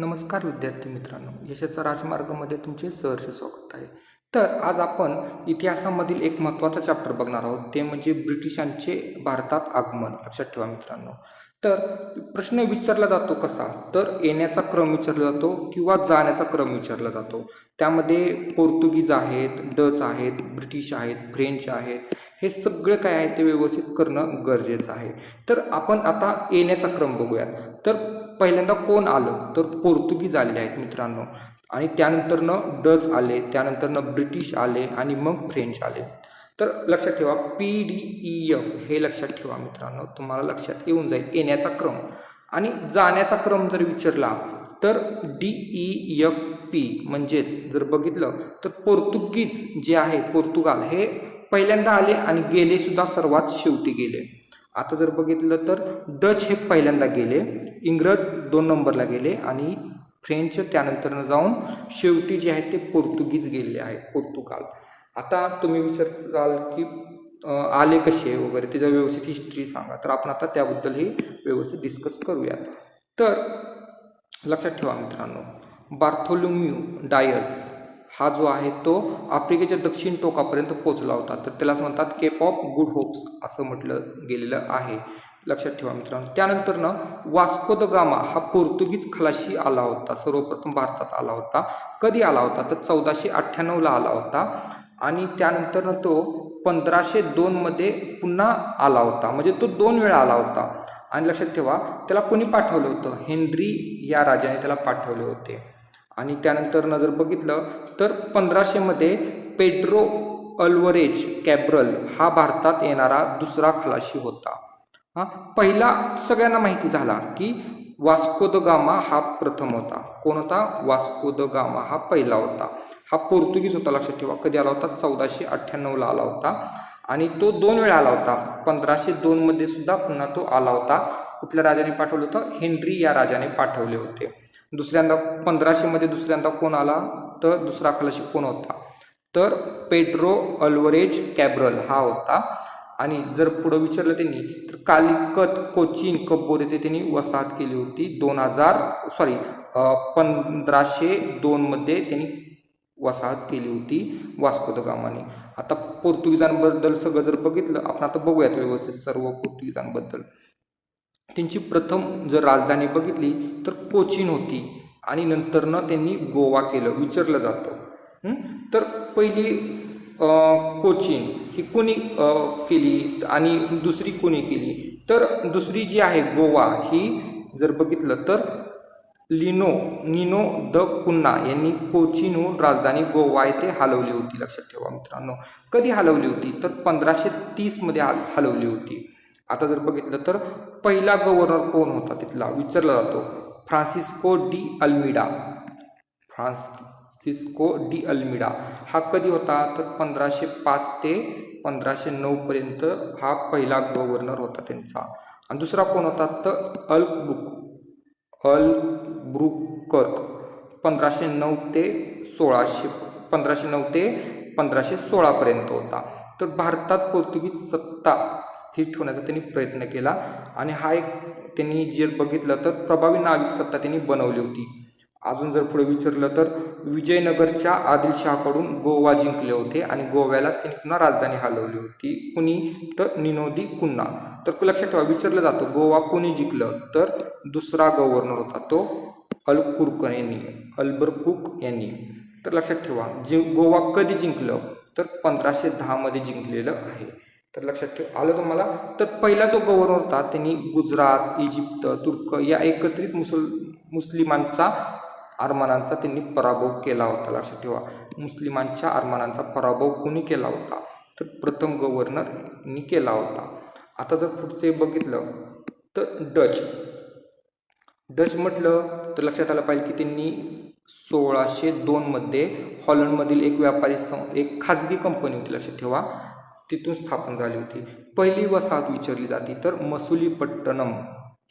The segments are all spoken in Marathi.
नमस्कार विद्यार्थी मित्रांनो यशाचा राजमार्गामध्ये तुमचे सहर्ष स्वागत आहे. तर आज आपण इतिहासामधील एक महत्त्वाचा चॅप्टर बघणार आहोत ते म्हणजे ब्रिटिशांचे भारतात आगमन. लक्षात ठेवा मित्रांनो. तर प्रश्न विचारला जातो कसा? तर येण्याचा क्रम विचारला जातो किंवा जाण्याचा क्रम विचारला जातो? त्यामध्ये पोर्तुगीज आहेत डच आहेत ब्रिटिश आहेत फ्रेंच आहेत हे सगळं काय आहे ते व्यवस्थित करणं गरजेचं आहे. तर आपण आता येण्याचा क्रम बघूयात. तर पहिल्यांदा कोण आलं? तर पोर्तुगीज आलेले आहेत मित्रांनो. आणि त्यानंतरनं डच आले त्यानंतरनं ब्रिटिश आले आणि मग फ्रेंच आले. तर लक्षात ठेवा पी डी ई एफ हे लक्षात ठेवा मित्रांनो. तुम्हाला लक्षात येऊन जाईल येण्याचा क्रम. आणि जाण्याचा क्रम जर विचारला तर डी ई एफ पी म्हणजेच जर बघितलं तर पोर्तुगीज जे आहे पोर्तुगाल हे पहिल्यांदा आले आणि गेले सुद्धा सर्वात शेवटी गेले. आता जर बघितलं तर डच हे पहिल्यांदा गेले इंग्रज दोन नंबरला गेले आणि फ्रेंच त्यानंतरनं जाऊन शेवटी जे आहेत ते पोर्तुगीज गेलेले आहे पोर्तुगाल. आता तुम्ही विचारताल की आले कसे वगैरे त्याच्या व्यवस्थित हिस्ट्री सांगा. तर आपण आता त्याबद्दल हे व्यवस्थित डिस्कस करूयात. तर लक्षात ठेवा मित्रांनो. बार्थोलोम्यू डायस हा जो आहे तो आफ्रिकेच्या दक्षिण टोकापर्यंत पोचला होता. तर त्यालाच म्हणतात केप ऑफ गुड होप्स असं म्हटलं गेलेलं आहे. लक्षात ठेवा मित्रांनो. त्यानंतरनं वास्को द गामा हा पोर्तुगीज खलाशी आला होता. सर्वप्रथम भारतात आला होता. कधी आला होता? तर चौदाशे अठ्ठ्याण्णवला आला होता. आणि त्यानंतरनं तो पंधराशे दोनमध्ये पुन्हा आला होता. म्हणजे तो दोन वेळा आला होता. आणि लक्षात ठेवा त्याला कोणी पाठवलं होतं? हेनरी या राजाने त्याला पाठवले होते. आणि त्यानंतर जर बघितलं तर पंधराशेमध्ये पेड्रो अल्वरेज कॅब्रल हा भारतात येणारा दुसरा खलाशी होता. हा पहिला सगळ्यांना माहिती झाला की वास्को द गामा हा प्रथम होता. कोण होता? वास्को द गामा हा पहिला होता. हा पोर्तुगीज होता लक्षात ठेवा. कधी आला होता? चौदाशे अठ्ठ्याण्णवला आला होता. आणि तो दोन वेळा आला होता. पंधराशे दोनमध्ये सुद्धा पुन्हा तो आला होता. कुठल्या राजाने पाठवलं होतं? हेनरी या राजाने पाठवले होते. दुसऱ्यांदा पंधराशेमध्ये दुसऱ्यांदा कोण आला तर दुसरा खलाशी कोण होता? तर पेड्रो अल्वरेज कॅब्रल हा होता. आणि जर पुढं विचारलं त्यांनी तर कालिकत कोचीन कब्बोर येथे त्यांनी वसाहत केली होती. दोन हजार सॉरी पंधराशे दोनमध्ये त्यांनी वसाहत केली होती वास्को द गामाने. आता पोर्तुगीजांबद्दल सगळं जर बघितलं आपण आता बघूयात व्यवस्थित सर्व पोर्तुगीजांबद्दल. त्यांची प्रथम जर राजधानी बघितली तर कोचीन होती. आणि नंतरनं त्यांनी गोवा केलं विचारलं जातं. तर पहिली कोचीन ही कोणी केली आणि दुसरी कोणी केली? तर दुसरी जी आहे गोवा ही जर बघितलं तर लिनो निनो द पुन्ना यांनी कोचीनहून राजधानी गोवा येथे हलवली होती. लक्षात ठेवा मित्रांनो. कधी हलवली होती? तर पंधराशे तीसमध्ये हल हलवली होती. आता जर बघितलं तर पहिला गव्हर्नर कोण होता तिथला? विचारला जातो. Francisco de Almeida. Francisco de Almeida. हा कधी होता? तर पंधराशे पाच ते पंधराशे नऊपर्यंत हा पहिला गव्हर्नर होता त्यांचा. आणि दुसरा कोण होता? तर अल ब्रुक अल ब्रुकर्क पंधराशे नऊ ते सोळाशे पंधराशे नऊ ते पंधराशे सोळापर्यंत होता. तर भारतात पोर्तुगीज सत्ता स्थिर ठेवण्याचा त्यांनी प्रयत्न केला. आणि हा एक त्यांनी जे बघितलं तर प्रभावी नाविक सत्ता त्यांनी बनवली होती. अजून जर पुढे विचारलं तर विजयनगरच्या आदिलशहाकडून गोवा जिंकले होते आणि गोव्यालाच त्यांनी पुन्हा राजधानी हलवली होती. कुणी? तर निनोदी कुन्हा तर लक्षात ठेवा विचारलं जातं गोवा कोणी जिंकलं? तर दुसरा गव्हर्नर होता तो अलकुर्क यांनी अल्बरकुक यांनी. तर लक्षात ठेवा जे गोवा कधी जिंकलं? तर पंधराशे दहामध्ये जिंकलेलं आहे. तर लक्षात ठेव. आलं तुम्हाला? तर पहिला जो गव्हर्नर होता त्यांनी गुजरात इजिप्त तुर्क या एकत्रित मुसल मुस्लिमांचा आरमानांचा त्यांनी पराभव केला होता. लक्षात ठेवा. मुस्लिमांच्या आरमानांचा पराभव कुणी केला होता? तर प्रथम गव्हर्नरनी केला होता. आता जर पुढचे बघितलं तर डच. डच म्हटलं तर लक्षात आलं पाहिजे की त्यांनी सोळाशे दोनमध्ये हॉलंडमधील एक व्यापारी सं एक खाजगी कंपनी होती. लक्षात ठेवा. तिथून स्थापन झाली होती. पहिली वसाहत विचारली जाते तर मसुलीपट्टणम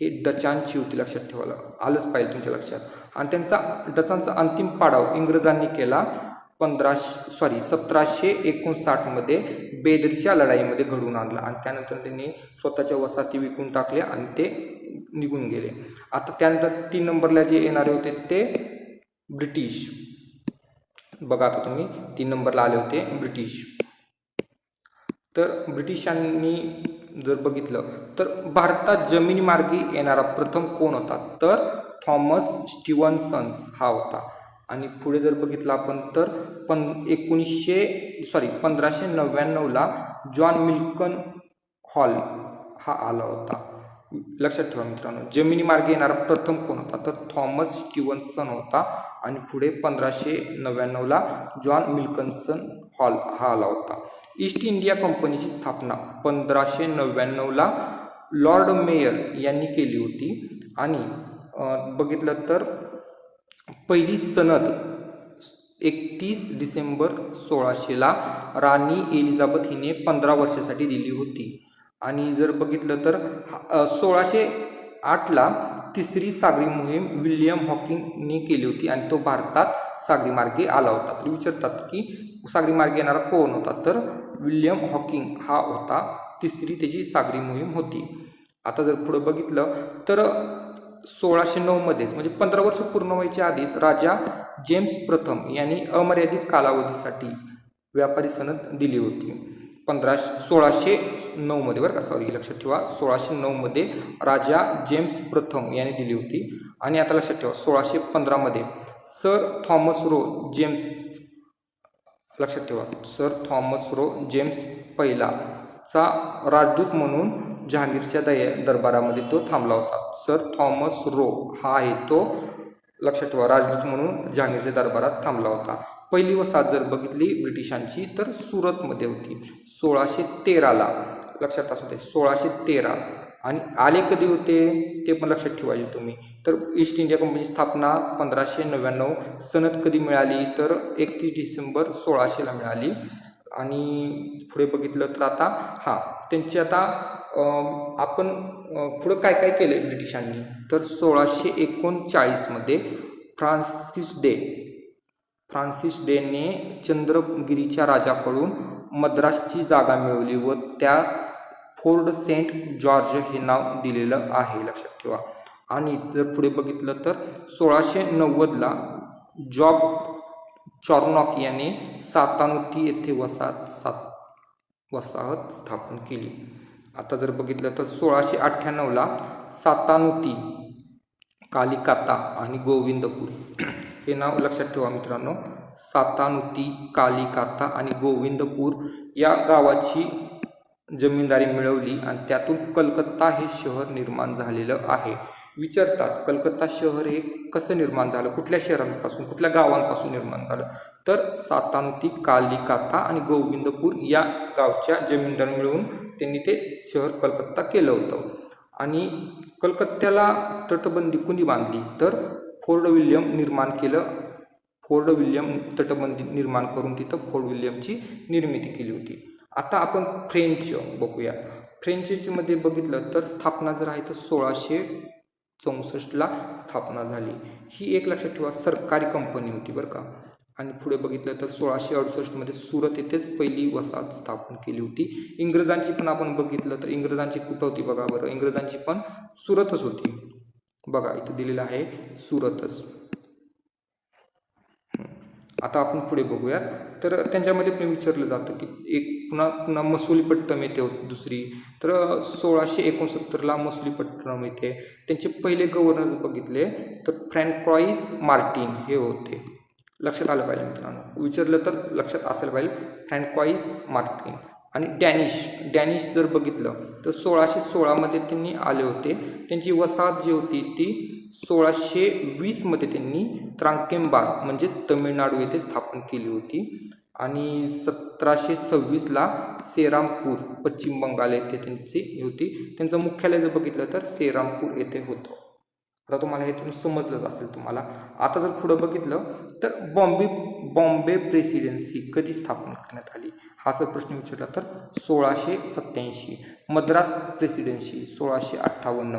हे डचांची होती लक्षात ठेवायला. आलंच पाहिजे तुमच्या लक्षात. आणि त्यांचा डचांचा अंतिम पाडाव इंग्रजांनी केला पंधराशे सॉरी सतराशे एकोणसाठमध्ये बेदरच्या लढाईमध्ये घडवून आणला. आणि त्यानंतर त्यांनी स्वतःच्या वसाहती विकून टाकल्या आणि ते निघून गेले. आता त्यानंतर तीन नंबरला जे येणारे होते ते ब्रिटिश. बघा आता तुम्ही तीन नंबरला आले होते ब्रिटिश. तर ब्रिटिशांनी जर बघितलं तर भारतात जमिनीमार्गी येणारा प्रथम कोण होता? तर थॉमस स्टीवन्सन्स हा होता. आणि पुढे जर बघितलं आपण तर पण एकोणीसशे सॉरी पंधराशे नव्याण्णवला जॉन मिल्कन हॉल हा आला होता. लक्षात ठेवा मित्रांनो जमिनीमार्गे येणारा प्रथम कोण होता? तर थॉमस स्टीवन्सन होता. आणि पुढे पंधराशे नव्याण्णवला जॉन मिल्कन्सन हॉल हा आला होता. ईस्ट इंडिया कंपनीची स्थापना पंधराशे नव्याण्णवला लॉर्ड मेयर यांनी केली होती. आणि बघितलं तर पहिली सनद एकतीस डिसेंबर सोळाशेला राणी एलिझाबेथ हिने पंधरा वर्षासाठी दिली होती. आणि जर बघितलं तर हा- सोळाशे आठला तिसरी सागरी मोहीम विल्यम हॉकिंगने केली होती आणि तो भारतात सागरी मार्गे आला होता. तर विचारतात की सागरी मार्गे येणारा कोण होता? तर विल्यम हॉकिंग हा होता. तिसरी त्याची सागरी मोहीम होती. आता जर पुढं बघितलं तर सोळाशे नऊमध्येच म्हणजे पंधरा वर्ष पूर्ण व्हायच्या आधीच राजा जेम्स प्रथम यांनी अमर्यादित कालावधीसाठी व्यापारी सनद दिली होती. पंधरा सोळाशे नऊमध्ये बरं का? सॉरी लक्षात ठेवा. सोळाशे नऊमध्ये राजा जेम्स प्रथम याने दिली होती. आणि आता लक्षात ठेवा सोळाशे पंधरामध्ये सर थॉमस रो जेम्स लक्षात ठेवा सर थॉमस रो जेम्स पहिलाचा राजदूत म्हणून जहांगीरच्या दय दरबारामध्ये तो थांबला होता. सर थॉमस रो हा आहे तो लक्षात ठेवा राजदूत म्हणून जहांगीरच्या दरबारात थांबला होता. पहिली वसाहत जर बघितली ब्रिटिशांची तर सुरतमध्ये होती. सोळाशे तेराला लक्षात असू दे. सोळाशे तेरा. आणि आले कधी होते? ते पण लक्षात ठेवायचे तुम्ही. तर ईस्ट इंडिया कंपनीची स्थापना पंधराशे नव्याण्णव. सनद कधी मिळाली? तर एकतीस डिसेंबर सोळाशेला मिळाली. आणि पुढे बघितलं तर आता हां त्यांची आता आपण पुढं काय काय केलं ब्रिटिशांनी? तर सोळाशे एकोणचाळीसमध्ये फ्रान्सिस डे फ्रान्सिस डेने चंद्रगिरीच्या राजाकडून मद्रासची जागा मिळवली व त्यात फोर्ड सेंट जॉर्ज हे नाव दिलेलं आहे. लक्षात ठेवा. आणि जर पुढे बघितलं तर सोळाशे नव्वदला जॉब चॉर्नॉक याने सातानुती येथे वसाहत सात वसाहत स्थापन केली. आता जर बघितलं तर सोळाशे अठ्ठ्याण्णवला सातानुती कालिकाता आणि गोविंदपूर. हे नाव लक्षात ठेवा मित्रांनो. सातानुती कालिकाता आणि गोविंदपूर या गावाची जमीनदारी मिळवली आणि त्यातून कलकत्ता हे शहर निर्माण झालेलं आहे. विचारतात कलकत्ता शहर हे कसं निर्माण झालं? कुठल्या शहरांपासून कुठल्या गावांपासून निर्माण झालं? तर सातानुती कालिकाता आणि गोविंदपूर या गावच्या जमीनदार मिळवून त्यांनी ते शहर कलकत्ता केलं होतं. आणि कलकत्त्याला तटबंदी कुणी बांधली? तर फोर्ड विल्यम निर्माण केलं फोर्ड विल्यम तटबंदी निर्माण करून तिथं फोर्ड विल्यमची निर्मिती केली होती. आता आपण फ्रेंच बघूया. फ्रेंचमध्ये बघितलं तर स्थापना जर आहे तर सोळाशे चौसष्टला स्थापना झाली. ही एक लक्षात ठेवा सरकारी कंपनी होती बरं का. आणि पुढे बघितलं तर सोळाशे अडुसष्टमध्ये सुरत येथेच पहिली वसाहत स्थापन केली होती. इंग्रजांची पण आपण बघितलं तर इंग्रजांची कुठं होती बघा बरं. इंग्रजांची पण सुरतच होती. बघा इथं दिलेलं आहे सुरतच. आता आपण पुढे बघूयात. तर त्यांच्यामध्ये पण विचारलं जातं की एक पुन्हा पुन्हा मसुलीपट्टम येते होती दुसरी. तर सोळाशे एकोणसत्तरला मसुलीपट्टम येते. त्यांचे पहिले गव्हर्नर बघितले तर फ्रँकॉईस मार्टिन हे होते. लक्षात आलं पाहिजे मित्रांनो. विचारलं तर लक्षात असायला पाहिजे. Francois Martin. आणि डॅनिश डॅनिश जर बघितलं तर सोळाशे सोळामध्ये त्यांनी आले होते. त्यांची वसाहत जी होती ती सोळाशे वीसमध्ये त्यांनी त्रांकेंबार म्हणजे तमिळनाडू येथे स्थापन केली होती. आणि सतराशे सव्वीसला सेरामपूर पश्चिम बंगाल येथे त्यांची होती. त्यांचं मुख्यालय जर बघितलं तर सेरामपूर येथे होतं. आता तुम्हाला हे तुम्ही समजलंच असेल तुम्हाला. आता जर पुढं बघितलं तर बॉम्बे बॉम्बे प्रेसिडेन्सी कधी स्थापन करण्यात आली? हा जर प्रश्न विचारला तर सोळाशे सत्याऐंशी मद्रास प्रेसिडेन्सी सोळाशे अठ्ठावन्न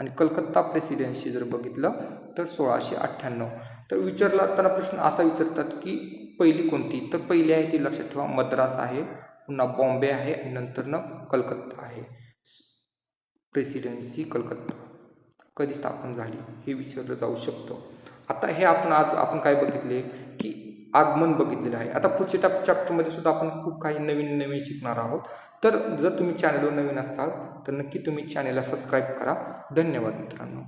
आणि कलकत्ता प्रेसिडेन्सी जर बघितलं तर सोळाशे अठ्ठ्याण्णव. तर विचारला त्यांना प्रश्न असा विचारतात की पहिली कोणती? तर पहिली आहे ती लक्षात ठेवा मद्रास आहे पुन्हा बॉम्बे आहे आणि नंतरनं कलकत्ता आहे. प्रेसिडेन्सी कलकत्ता. कधी स्थापन झाली हे विचारलं जाऊ शकतं. आता हे आपण आज आपण काय बघितले? आगमन बघितलेलं आहे. आता पुढच्या टॅप चॅप्टरमध्ये सुद्धा आपण खूप काही नवीन नवीन शिकणार आहोत. तर जर तुम्ही चॅनलवर नवीन असाल तर नक्की तुम्ही चॅनलला सबस्क्राईब करा. धन्यवाद मित्रांनो.